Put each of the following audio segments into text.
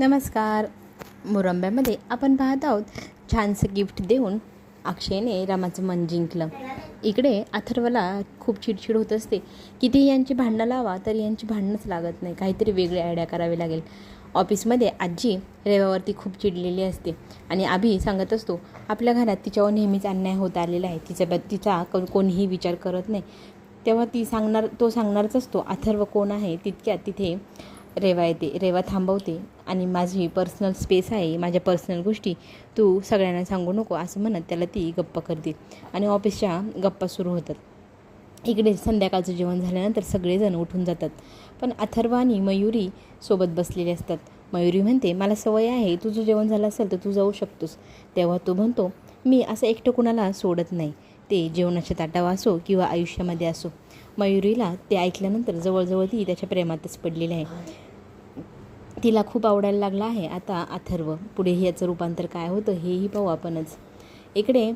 नमस्कार. मुरंब्यामध्ये आपण पाहत आहोत छानसं गिफ्ट देऊन अक्षयने रामाचं मन जिंकलं. इकडे अथर्वला खूप चिडचिड होत असते. किती यांची भांडणं लावा तरी यांची भांडणंच लागत नाही. काहीतरी वेगळे आयडिया करावी लागेल. ऑफिसमध्ये आजी रेवावरती खूप चिडलेली असते आणि आभी सांगत असतो आपल्या घरात तिच्यावर नेहमीच अन्याय होत आलेला आहे. तिच्या तिचा को- कोणीही विचार करत नाही. तेव्हा ती सांगणार तो सांगणारच असतो अथर्व कोण आहे? तितक्यात तिथे रेवा येते रेवा थांबवते. आणि माझी पर्सनल स्पेस आहे माझ्या पर्सनल गोष्टी तू सगळ्यांना सांगू नको असं म्हणत त्याला ती गप्पा करते. आणि ऑफिसच्या गप्पा सुरू होतात. इकडे संध्याकाळचं जेवण झाल्यानंतर सगळेजण उठून जातात. पण अथर्व आणि मयुरी सोबत बसलेले असतात. मयुरी म्हणते मला सवय आहे तुझं जेवण झालं असेल तर तू जाऊ शकतोस. तेव्हा तो म्हणतो मी असं एकटं कुणाला सोडत नाही. ते जेवणाच्या ताटावर असो किंवा आयुष्यामध्ये असो. मयुरीला ते ऐकल्यानंतर जवळजवळ ती त्याच्या प्रेमातच पडलेली आहे. तिला खूप आवडायला लागला आहे. आता अथर्व पुढे याचं रूपांतर काय होतं हेही पाहू आपणच. इकडे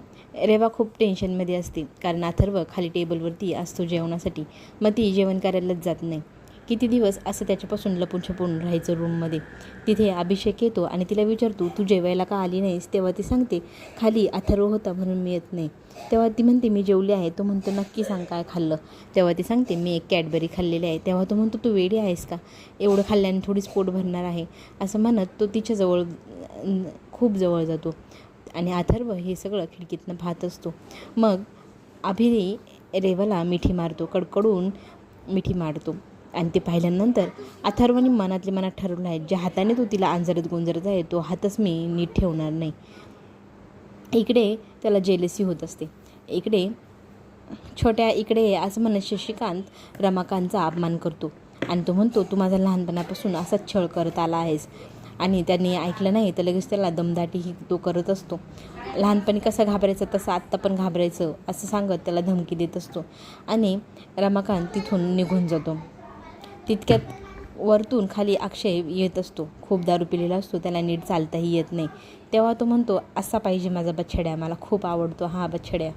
रेवा खूप टेन्शनमध्ये असते. कारण अथर्व खाली टेबलवरती असतो जेवणासाठी. मग ती जेवण करायलाच जात नाही. किती दिवस असं त्याच्यापासून लपून छपून राहायचं रूममध्ये तिथे अभिषेक येतो आणि तिला विचारतो तू जेवायला का आली नाहीस? तेव्हा ती सांगते खाली अथर्व होता म्हणून मी येत नाही. तेव्हा ती म्हणते मी जेवली आहे. तो म्हणतो नक्की सांग काय खाल्लं? तेव्हा ती सांगते मी एक कॅडबरी खाल्लेली आहे. तेव्हा तो म्हणतो तू वेडी आहेस का? एवढं खाल्ल्याने थोडीच पोट भरणार आहे. असं म्हणत तो तिच्याजवळ खूप जवळ जातो. आणि अथर्व हे सगळं खिडकीतनं पाहत असतो. मग अभिरे रेवाला मिठी मारतो कडकडून मिठी मारतो. आणि ते पाहिल्यानंतर अथर्वने मनातले मनात ठरवलं आहे ज्या हाताने तो तिला अंजरत गोंजरत आहे तो हातच मी नीट ठेवणार नाही. इकडे त्याला जेलसी होत असते. इकडे छोट्या इकडे असं म्हणत शशिकांत रमाकांतचा अपमान करतो. आणि तो म्हणतो तू माझा लहानपणापासून असाच छळ करत आला आहेस. आणि त्यांनी ऐकलं नाही तर लगेच त्याला दमदाटीही तो करत असतो. लहानपणी कसं घाबरायचं तसं आत्ता पण घाबरायचं असं सांगत त्याला धमकी देत असतो. आणि रमाकांत तिथून निघून जातो. तितक्यात वरतून खाली अक्षय येत असतो. खूप दारू पिलेला असतो. त्याला नीट चालताही येत नाही. तेव्हा तो म्हणतो असा पाहिजे माझा बछड्या. मला खूप आवडतो हा बछड्या.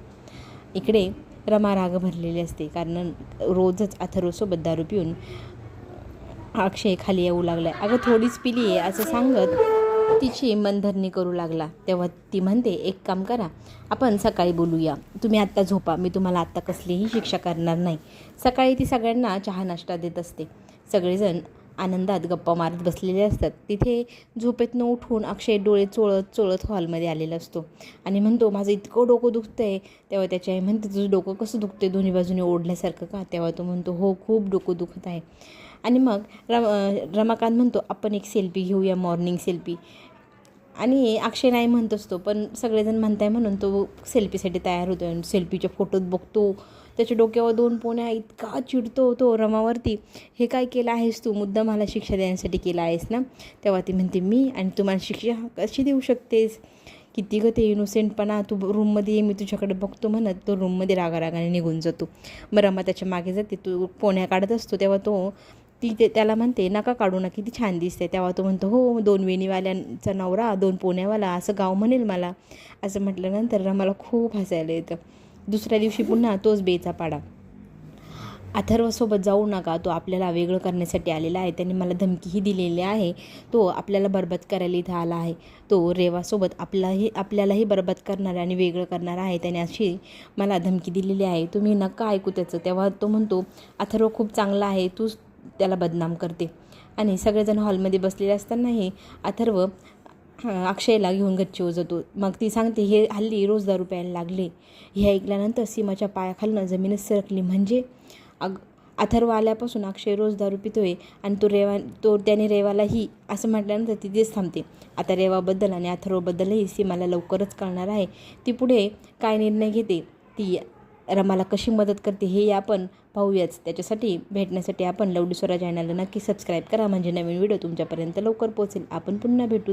इकडे रमा राग भरलेली असते. कारण रोजच अथर्वसोबत दारू पिऊन अक्षय खाली येऊ लागलाय. अगं थोडीच पिली आहे असं सांगत तिची मनधरणी करू लागला. तेव्हा ती म्हणते एक काम करा आपण सकाळी बोलूया. तुम्ही आत्ता झोपा मी तुम्हाला आत्ता कसलीही शिक्षा करणार नाही. सकाळी ती सगळ्यांना चहा नाश्ता देत असते. सगळेजण आनंदात गप्पा मारत बसलेले असतात. तिथे झोपेतनं उठून अक्षय डोळे चोळत चोळत हॉलमध्ये आलेला असतो आणि म्हणतो माझं इतकं डोकं दुखतं आहे तेव्हा त्याची आई म्हणते तुझं डोकं कसं दुखते दोन्ही बाजूने ओढल्यासारखं का? तेव्हा तो म्हणतो हो खूप डोकं दुखत आहे. आणि मग रम रमाकांत म्हणतो आपण एक सेल्फी घेऊया मॉर्निंग सेल्फी. आणि अक्षय नाही म्हणत असतो पण सगळेजण म्हणताय म्हणून तो सेल्फीसाठी तयार होतो आणि सेल्फीच्या फोटोत बघतो. त्याच्या डोक्यावर दोन पोण्या इतका चिडतो तो रमावरती. हे काय केलं आहेस तू? मुद्दा मला शिक्षा देण्यासाठी केला आहेस ना? तेव्हा ती म्हणते मी आणि तू मला शिक्षा कशी देऊ शकतेस? किती ग ते इनोसेंटपणा तू रूममध्ये ये मी तुझ्याकडे बघतो म्हणत तो रूममध्ये रागारागाने निघून जातो. मग रमा त्याच्यामागे जाते तू पोण्या काढत असतो. तेव्हा तो ती ते त्याला म्हणते नका काढू ना किती छान दिसते तेव्हा तो म्हणतो हो दोन वेणीवाल्यांचा नवरा दोन पोण्यावाला असं गाव म्हणेल मला. असं म्हटल्यानंतर मला खूप हसायला येतं. दुसऱ्या दिवशी पुन्हा तोच बेचा पाडा. अथर्वसोबत जाऊ नका तो आपल्याला वेगळं करण्यासाठी आलेला आहे. त्याने मला धमकीही दिलेली आहे. तो आपल्याला बरबाद करायला इथं आला आहे. तो रेवासोबत आपलाही आपल्यालाही बरबाद करणार आणि वेगळं करणार आहे. त्याने अशी मला धमकी दिलेली आहे. तुम्ही नका ऐकू त्याचं. तेव्हा तो म्हणतो अथर्व खूप चांगला आहे. तूच त्याला बदनाम करते. आणि सगळेजण हॉलमध्ये बसलेले असतानाही अथर्व अक्षयला घेऊन गच्ची जातो मग ती सांगते हे हल्ली रोज दारू प्यायला लागले. हे ऐकल्यानंतर सीमाच्या पायाखालनं जमीनच सरकली. म्हणजे अग अथर्व आल्यापासून अक्षय रोज दारू पितोय आणि तो रेवा तो त्याने रेवालाही असं म्हटल्यानंतर ती तेच थांबते. आता रेवाबद्दल आणि अथर्वबद्दलही सीमाला लवकरच कळणार आहे. ती पुढे काय निर्णय घेते ती रमाला कशी मदत करते हे आपण पाहूयाच. त्याच्यासाठी भेटण्यासाठी आपण लवडी स्वरा चॅनलला नक्की सबस्क्राईब करा. म्हणजे नवीन व्हिडिओ तुमच्यापर्यंत लवकर पोहोचेल. आपण पुन्हा भेटू.